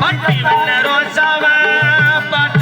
பட்டி வண்ண ரோசாவா பார்த்த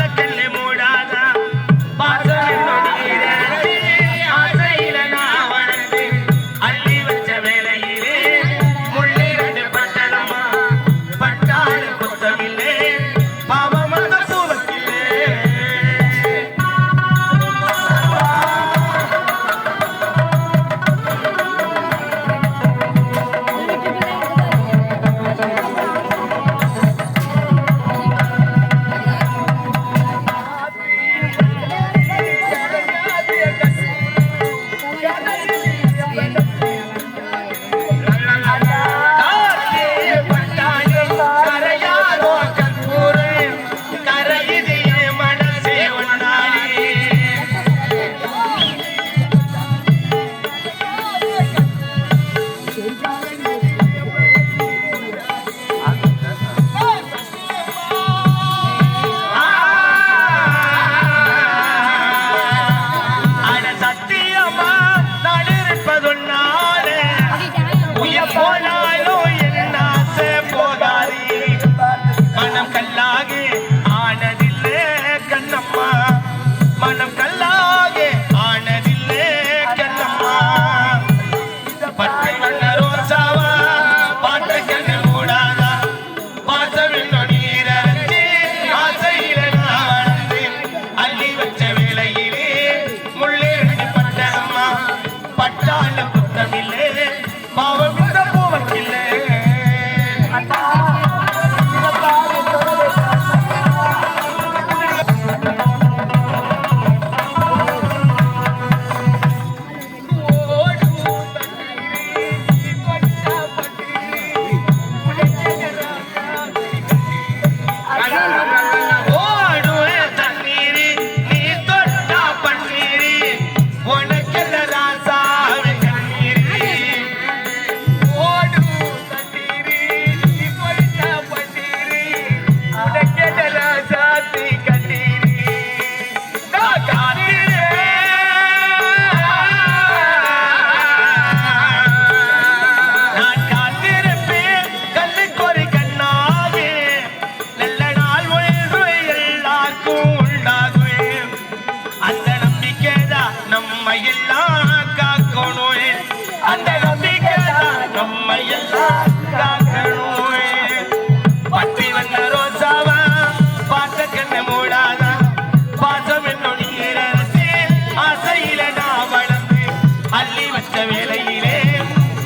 காக்கணும். அந்த நம்பிக்கைதான் நம்ம எல்லாம் காக்கணும். பட்டி வண்ண ரோசாவா பார்த்த கண்ண மூடாத? பாசம் என்னும் நீரரசே ஆசையில நான் வளர்ந்து அள்ளி வச்ச வேலையிலே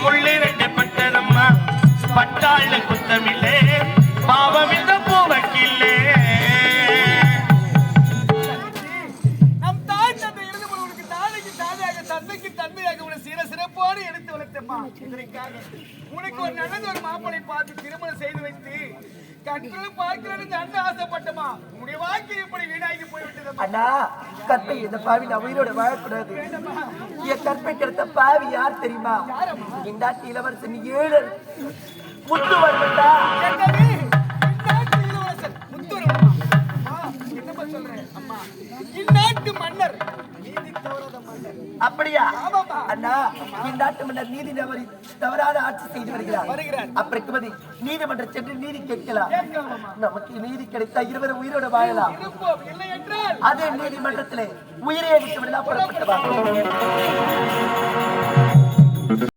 முள்ளிரண்டு பட்டதம்மா பட்டாள குத்தமில்லை பாவம் இந்த பூவக்கில்லை தந்தைக்கு தந்தையாக உன சிற சிறப்போடு எடுத்து வளர்த்தம்மா. இதற்காக உனக்கு ஒரு நல்லது ஒரு மாப்பிளை பார்த்து திருமணம் செய்து வைத்து கண்களும் பார்க்கிறேன்னு அண்ணன் ஆசைப்பட்டமா உன்னுடைய வாழ்க்கை இப்படி வீணாகி போய்விட்டதம்மா. அண்ணா கற்பை இந்த பாவி நான் உயிரோட வாழக்கூடாது. என் கற்பை கெடுத்த பாவி யார் தெரியுமா? இந்த இளவரசன் ஏழு முத்து இந்த நாட்டு மன்னர் நீதி தவறி தவறான ஆட்சி செய்து வருகிறார். இருக்கும்போது நீதிமன்றம் சென்று நீதி கேட்கலாம்? நமக்கு நீதி கிடைத்தா இருவரும் உயிரோட வாழலாம். அதே நீதிமன்றத்திலே உயிரை விட்டு விடலாம் புறப்பட்டு